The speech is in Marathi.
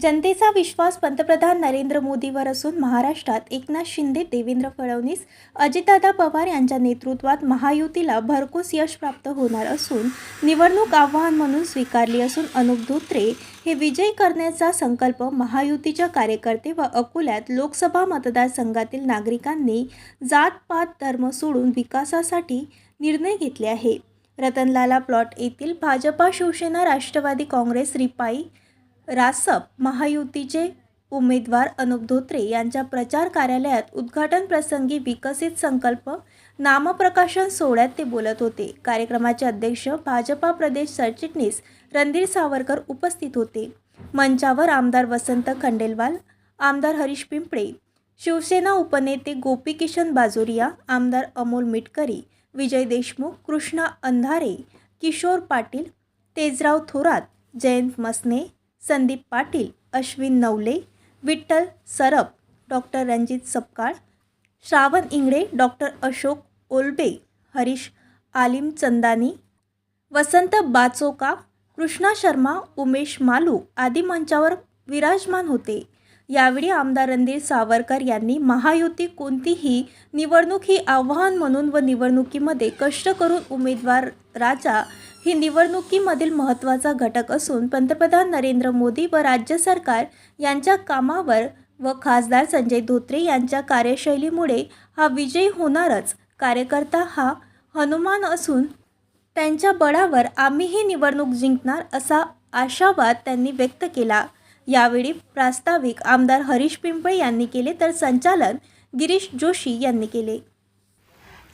जनतेचा विश्वास पंतप्रधान नरेंद्र मोदीवर असून महाराष्ट्रात एकनाथ शिंदे देवेंद्र फडणवीस अजितदादा पवार यांच्या नेतृत्वात महायुतीला भरघोस यश प्राप्त होणार असून निवडणूक आव्हान म्हणून स्वीकारली असून अनुप धोत्रे हे विजयी करण्याचा संकल्प महायुतीच्या कार्यकर्ते व अकोल्यात लोकसभा मतदारसंघातील नागरिकांनी जात पात धर्म सोडून विकासासाठी निर्णय घेतले आहे. रतनलाला प्लॉट येथील भाजपा शिवसेना राष्ट्रवादी काँग्रेस रिपाई रासप महायुतीचे उमेदवार अनुप धोत्रे यांच्या प्रचार कार्यालयात उद्घाटन प्रसंगी विकसित संकल्प नामप्रकाशन सोहळ्यात ते बोलत होते. कार्यक्रमाचे अध्यक्ष भाजपा प्रदेश सरचिटणीस रणधीर सावरकर उपस्थित होते. मंचावर आमदार वसंत खंडेलवाल आमदार हरीश पिंपळे शिवसेना उपनेते गोपीकिशन बाजोरिया आमदार अमोल मिटकरी विजय देशमुख कृष्णा अंधारे किशोर पाटील तेजराव थोरात जयंत मसने संदीप पाटील अश्विन नवले विठ्ठल सरप डॉक्टर रणजित सपकाळ श्रावण इंगळे डॉक्टर अशोक ओलबे हरीश आलिम चंदानी वसंत बाचोका कृष्णा शर्मा उमेश मालू आदी मंचावर विराजमान होते. यावेळी आमदार रणधीर सावरकर यांनी महायुती कोणतीही निवडणूक ही आव्हान म्हणून व निवडणुकीमध्ये कष्ट करून उमेदवार राजा ही निवडणुकीमधील महत्त्वाचा घटक असून पंतप्रधान नरेंद्र मोदी व राज्य सरकार यांच्या कामावर व खासदार संजय धोत्रे यांच्या कार्यशैलीमुळे हा विजय होणारच. कार्यकर्ता हा हनुमान असून त्यांच्या बळावर आम्हीही निवडणूक जिंकणार असा आशावाद त्यांनी व्यक्त केला. यावेळी प्रास्ताविक आमदार हरीश पिंपळे यांनी केले तर संचालन गिरीश जोशी यांनी केले.